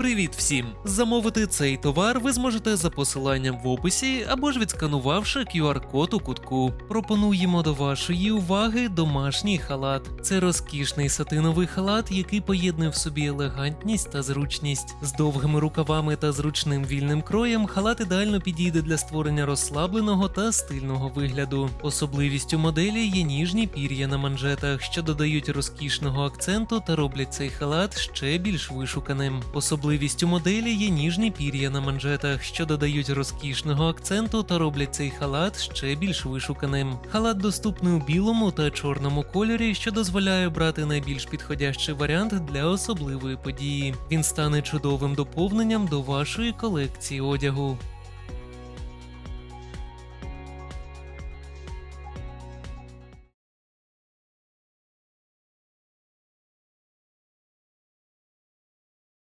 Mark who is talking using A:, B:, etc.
A: Привіт всім! Замовити цей товар ви зможете за посиланням в описі або ж відсканувавши QR-код у кутку. Пропонуємо до вашої уваги домашній халат. Це розкішний сатиновий халат, який поєднує в собі елегантність та зручність. З довгими рукавами та зручним вільним кроєм халат ідеально підійде для створення розслабленого та стильного вигляду. Особливістю моделі є ніжні пір'я на манжетах, що додають розкішного акценту та роблять цей халат ще більш вишуканим. Особливістю моделі є ніжні пір'я на манжетах, що додають розкішного акценту та роблять цей халат ще більш вишуканим. Халат доступний у білому та чорному кольорі, що дозволяє брати найбільш підходящий варіант для особливої події. Він стане чудовим доповненням до вашої колекції одягу.